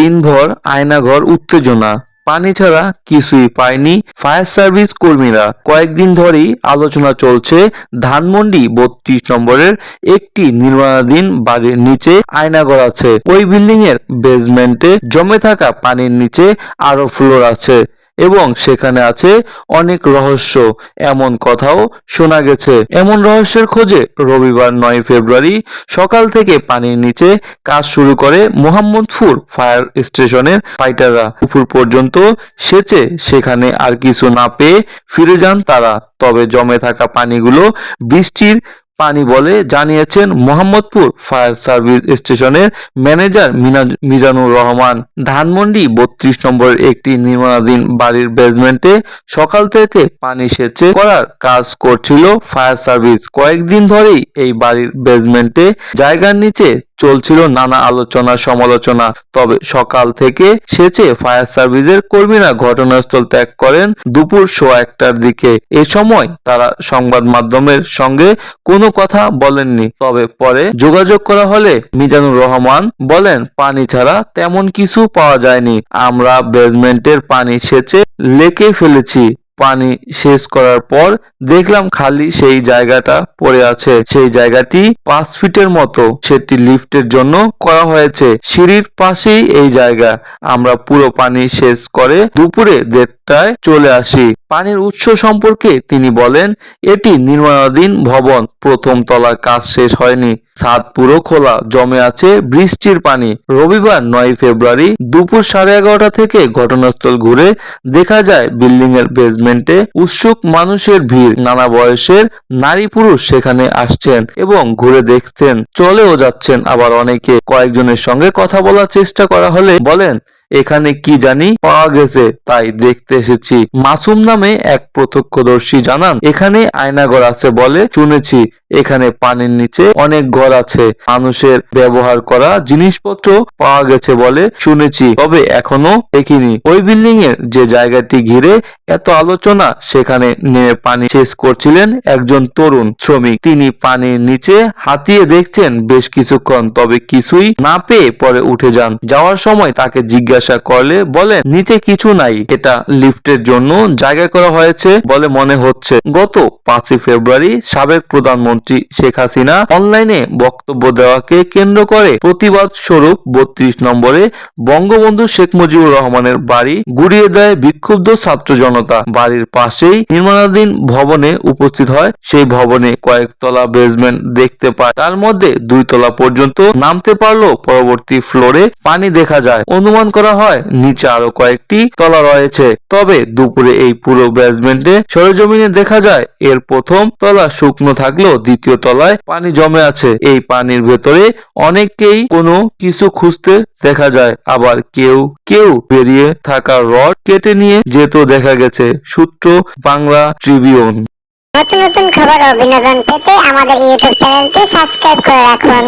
দিনভর আয়নাঘর উত্তেজনা। পানি ছাড়া কিছুই পায়নি ফায়ার সার্ভিস কর্মীরা। কয়েকদিন ধরেই আলোচনা চলছে ধানমন্ডি বত্রিশ নম্বরের একটি নির্মাণাধীন বাড়ির নিচে আয়নাঘর আছে। ওই বিল্ডিং এর বেসমেন্টে জমে থাকা পানির নিচে আরও ফ্লোর আছে। এবং সেখানে আছে অনেক রহস্য। এমন কথাও শোনা গেছে। এমন রহস্যের খোঁজে রবিবার নয় ফেব্রুয়ারি সকাল থেকে পানির নিচে কাজ শুরু করে মোহাম্মদপুর ফায়ার স্টেশনের ফাইটাররা। দুপুর পর্যন্ত সেচে সেখানে আর কিছু না পেয়ে ফিরে যান তারা। তবে জমে থাকা পানিগুলো বৃষ্টির পানি বলে জানিয়েছেন মোহাম্মদপুর ফায়ার সার্ভিস স্টেশনের ম্যানেজার মিজানুর রহমান। ধানমন্ডি বত্রিশ নম্বরের একটি নির্মাণাধীন বাড়ির বেজমেন্টে সকাল থেকে পানি সেচে করার কাজ করছিল ফায়ার সার্ভিস। কয়েকদিন ধরেই এই বাড়ির বেজমেন্টে জায়গার নিচে চলছিল নানা আলোচনা, সমালোচনা। তবে সকাল থেকে সেচে ফায়ার সার্ভিসের কর্মীরা ঘটনাস্থল ত্যাগ করেন দুপুর সোয়া একটার দিকে। এ সময় তারা সংবাদ মাধ্যমের সঙ্গে কোনো কথা বলেননি। তবে পরে যোগাযোগ করা হলে মিজানুর রহমান বলেন, পানি ছাড়া তেমন কিছু পাওয়া যায়নি। আমরা বেসমেন্টের পানি সেচে লেকে ফেলেছি। পানি শেষ করার পর দেখলাম খালি সেই জায়গাটা পড়ে আছে। সেই জায়গাটি পাঁচ ফিটের মতো। সেটি লিফটের জন্য করা হয়েছে। সিঁড়ির পাশেই এই জায়গা। আমরা পুরো পানি শেষ করে দুপুরে দেড়টায় চলে আসি। পানির উৎস সম্পর্কে তিনি বলেন, এটি নির্মাণাধীন ভবন। প্রথম তলার কাজ শেষ হয়নি। ছাদ পুরো খোলা। জমে আছে বৃষ্টির পানি। রবিবার নয় ফেব্রুয়ারি দুপুর সাড়ে এগারোটা থেকে ঘটনাস্থল ঘুরে দেখা যায় বিল্ডিং এর বেসমেন্টে উৎসুক মানুষের ভিড়। নানা বয়সের নারী পুরুষ সেখানে আসছেন এবং ঘুরে দেখছেন। চলেও যাচ্ছেন আবার অনেকে। কয়েকজনের সঙ্গে কথা বলার চেষ্টা করা হলে বলেন এখানে কি জানি পাওয়া গেছে, তাই দেখতে এসেছি। মাসুম নামে এক প্রত্যক্ষদর্শী জানান, এখানে আয়নাঘর আছে বলে শুনেছি। এখানে পানির নিচে অনেক ঘর আছে। মানুষের ব্যবহার করা জিনিসপত্র পাওয়া গেছে বলে শুনেছি, তবে এখনও দেখিনি। ওই বিল্ডিং এর যে জায়গাটি ঘিরে এত আলোচনা, সেখানে নেমে পানি শেষ করছিলেন একজন তরুণ শ্রমিক। তিনি পানির নিচে হাতিয়ে দেখছেন বেশ কিছুক্ষণ, তবে কিছুই না পেয়ে পরে উঠে যান। যাওয়ার সময় তাকে জিজ্ঞাসা করলে বলেন নিচে কিছু নাই। এটা লিফটের জন্য জায়গা করা হয়েছে বলে মনে হচ্ছে। গত পাঁচই ফেব্রুয়ারি সাবেক প্রধানমন্ত্রী শেখ হাসিনা অনলাইনে বক্তব্য দেওয়াকে কেন্দ্র করে প্রতিবাদ স্বরূপ বত্রিশ নম্বরে বঙ্গবন্ধু শেখ মুজিবুর রহমানের বাড়ি গুড়িয়ে দেয় বিক্ষুব্ধ ছাত্র জনতা। বাড়ির পাশেই নির্মাণাধীন ভবনে উপস্থিত হয়। সেই ভবনে কয়েকতলা বেসমেন্ট দেখতে পায়। তার মধ্যে দুই তলা পর্যন্ত নামতে পারলেও পরবর্তী ফ্লোরে পানি দেখা যায়। অনুমান করা হয়। নিচে আরও কয়েকটি তলা রয়েছে। তবে দুপুরে এই পুরো বেসমেন্টে সরেজমিনে দেখা যায়, এর প্রথম তলা শুকনো থাকলেও দ্বিতীয় তলায় পানি জমে আছে। এই পানির ভেতরে অনেককেই কোনো কিছু খুঁজতে দেখা যায়। আবার কেউ কেউ বেরিয়ে থাকা রড কেটে নিয়ে যেত দেখা গেছে। সূত্র বাংলা ট্রিবিউন। নতুন নতুন খবর ও বিনোদন পেতে আমাদের ইউটিউব চ্যানেলটি সাবস্ক্রাইব করে রাখুন।